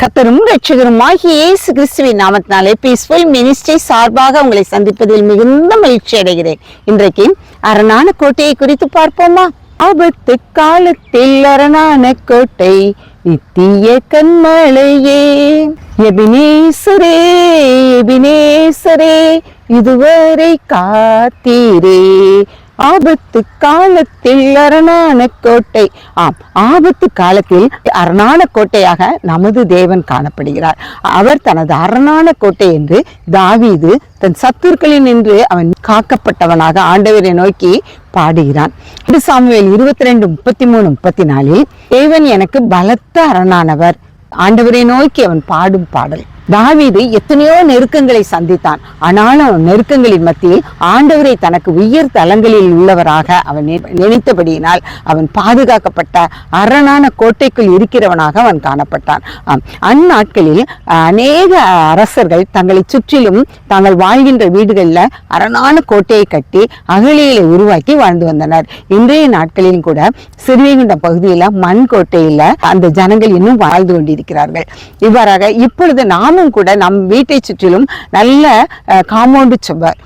கத்தரும் ரட்சகருமாகிய இயேசு கிறிஸ்துவின் நாமத்தினாலே பீஸ்ஃபுல் மினிஸ்ட்ரி சார்பாக உங்களை சந்திப்பதில் மிகுந்த மகிழ்ச்சி அடைகிறேன். இன்றைக்கு அரணான கோட்டையை குறித்து பார்ப்போமா? ஆபத்து காலத்தில் அரணான கோட்டை நித்திய கண்மலையே. எபினேசரே எபினேசரே இதுவரை காத்தீரே. ஆபத்து காலத்தில் அரணான கோட்டை. ஆம் ஆபத்து காலத்தில் அரணான கோட்டையாக நமது தேவன் காணப்படுகிறார். அவர் தனது அரணான கோட்டை என்று தாவீது தன் சத்துருக்களில் நின்று அவன் காக்கப்பட்டவனாக ஆண்டவரை நோக்கி பாடுகிறான். இது சாமுவேல் இருபத்தி ரெண்டு முப்பத்தி மூணு முப்பத்தி நாலில் தேவன் எனக்கு பலத்த அரணானவர். ஆண்டவரை நோக்கி அவன் பாடும் பாடல். தாவீது எத்தனையோ நெருக்கங்களை சந்தித்தான். ஆனாலும் அவன் நெருக்கங்களின் மத்தியில் ஆண்டவரை தனக்கு உயர் தலங்களில் உள்ளவராக அவன் நினைத்தபடியினால் அவன் பாதுகாக்கப்பட்ட அரணான கோட்டைக்குள் இருக்கிறவனாக அவன் காணப்பட்டான். அந்நாட்களில் அநேக அரசர்கள் தங்களை சுற்றிலும் தாங்கள் வாழ்கின்ற வீடுகளில் அரணான கோட்டையை கட்டி அகழிகளை உருவாக்கி வாழ்ந்து வந்தனர். இன்றைய நாட்களிலும் கூட சிறுவைகுண்டம் பகுதியில் மண் கோட்டையில் அந்த ஜனங்கள் இன்னும் வாழ்ந்து கொண்டிருக்கிறார்கள். இவ்வாறாக இப்பொழுது நாமும் கூட நம் வீட்டை சுற்றிலும் நல்ல காம்பவுண்டு சுவர்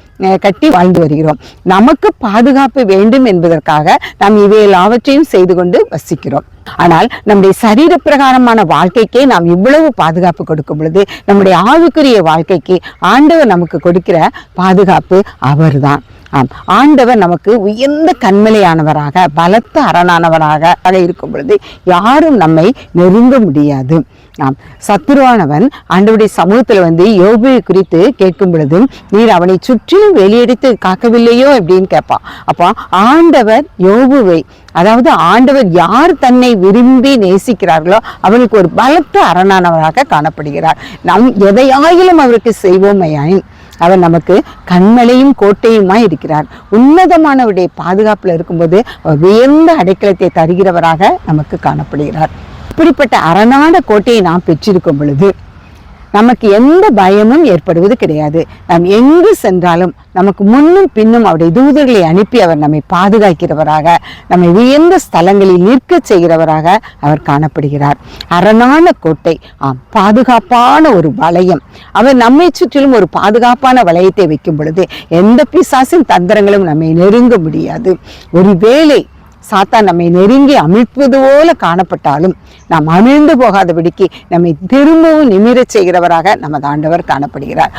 கட்டி வாழ்ந்து வருகிறோம். நமக்கு பாதுகாப்பு வேண்டும் என்பதற்காக நாம் இவையெல்லாவற்றையும் செய்து கொண்டு வசிக்கிறோம். ஆனால் நம்முடைய சரீர பிரகாரமான வாழ்க்கைக்கே நாம் இவ்வளவு பாதுகாப்பு கொடுக்கும் பொழுது நம்முடைய ஆவிக்குரிய வாழ்க்கைக்கு ஆண்டவர் நமக்கு கொடுக்கிற பாதுகாப்பு அவர்தான். ஆம். ஆண்டவர் நமக்கு உயர்ந்த கண்மலையானவராக பலத்த அரணானவராக இருக்கும் பொழுது யாரும் நம்மை நெருங்க முடியாது. ஆம். சத்துருவானவன் ஆண்டவருடைய சமூகத்தில் வந்து யோபுவை குறித்து கேட்கும் பொழுதும் நீர் அவனை சுற்றிலும் வெளியடித்து காக்கவில்லையோ? அப்படின்னு கேட்பான். அப்போ ஆண்டவர் யோபுவை அதாவது ஆண்டவர் யார் தன்னை விரும்பி நேசிக்கிறார்களோ அவனுக்கு ஒரு பலத்த அரணானவராக காணப்படுகிறார். நம் எதையாயிலும் அவருக்கு செய்வோமையாயின் அவர் நமக்கு கண்மலையும் கோட்டையுமாய் இருக்கிறார். உன்னதமானவருடைய பாதுகாப்புல இருக்கும்போது அவர் உயர்ந்த அடைக்கலத்தை தருகிறவராக நமக்கு காணப்படுகிறார். இப்படிப்பட்ட அரணான கோட்டையை நாம் பெற்றிருக்கும் பொழுது நமக்கு எந்த பயமும் ஏற்படுவது கிடையாது. நாம் எங்கு சென்றாலும் நமக்கு முன்னும் பின்னும் அவருடைய தூதர்களை அனுப்பி அவர் நம்மை பாதுகாக்கிறவராக நம்மை உயர்ந்த ஸ்தலங்களில் நிற்க செய்கிறவராக அவர் காணப்படுகிறார். அரணான கோட்டை ஆம் பாதுகாப்பான ஒரு வளையம். அவர் நம்மை சுற்றிலும் ஒரு பாதுகாப்பான வளையத்தை வைக்கும் பொழுது எந்த பிசாசின் தந்திரங்களும் நம்மை நெருங்க முடியாது. ஒருவேளை சாத்தான் நம்மை நெருங்கி அமிழ்ப்பது போல காணப்பட்டாலும் நாம் அமிழ்ந்து போகாதபடிக்கு நம்மை திரும்பவும் நிமிரச் செய்கிறவராக நமது ஆண்டவர் காணப்படுகிறார்.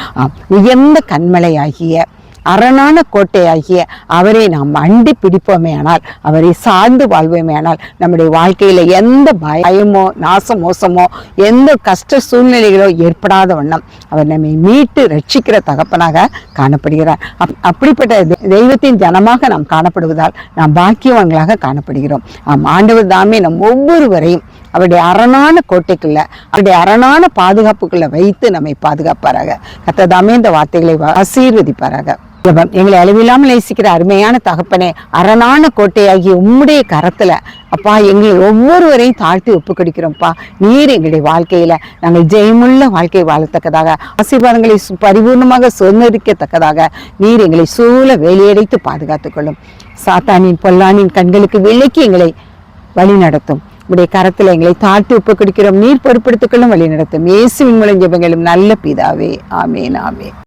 உயர்ந்த கண்மலையாகிய அரணான கோட்டையாகிய அவரை நாம் அண்டி பிடிப்போமே ஆனால் அவரை சார்ந்து வாழ்வோமே ஆனால் நம்முடைய வாழ்க்கையில் எந்த பயமோ நாச மோசமோ எந்த கஷ்ட சூழ்நிலைகளோ ஏற்படாத வண்ணம் அவர் நம்மை மீட்டு ரட்சிக்கிற தகப்பனாக காணப்படுகிறார். அப்- அப்படிப்பட்ட தெ- தெய்வத்தின் ஜனமாக நாம் காணப்படுவதால் நாம் பாக்கியவான்களாக காணப்படுகிறோம். ஆம் ஆண்டவர் தாமே நம் ஒவ்வொருவரையும் அவருடைய அரணான கோட்டைக்குள்ள அவருடைய அரணான பாதுகாப்புக்குள்ள வைத்து நம்மை பாதுகாப்பாராக. கத்ததாமே இந்த வார்த்தைகளை ஆசீர்வதிப்பாராக. ஜபம் எங்களை அளவில்லாமல் நேசிக்கிற அருமையான தகப்பனே அரணான கோட்டையாகி உம்முடைய கரத்துல. அப்பா எங்களை ஒவ்வொருவரையும் தாழ்த்தி ஒப்பு கொடுக்கிறோம்ப்பா நீர் எங்களுடைய வாழ்க்கையில நாங்கள் ஜெயமுள்ள வாழ்க்கை வாழத்தக்கதாக ஆசீர்வாதங்களை பரிபூர்ணமாக சுதந்திரிக்கத்தக்கதாக நீர் எங்களை சூழ வேலையடைத்து பாதுகாத்துக் கொள்ளும். சாத்தானின் பொல்லானின் கண்களுக்கு விலக்கி எங்களை வழி நடத்தும். உடைய கரத்தில் எங்களை தாழ்த்தி ஒப்பு கொடுக்கிறோம் நீர் பொறுப்படுத்திக் கொள்ளும் வழி நடத்தும். இயேசுவின் மூலம் ஜெபங்களும் நல்ல பிதாவே. ஆமேன் ஆமே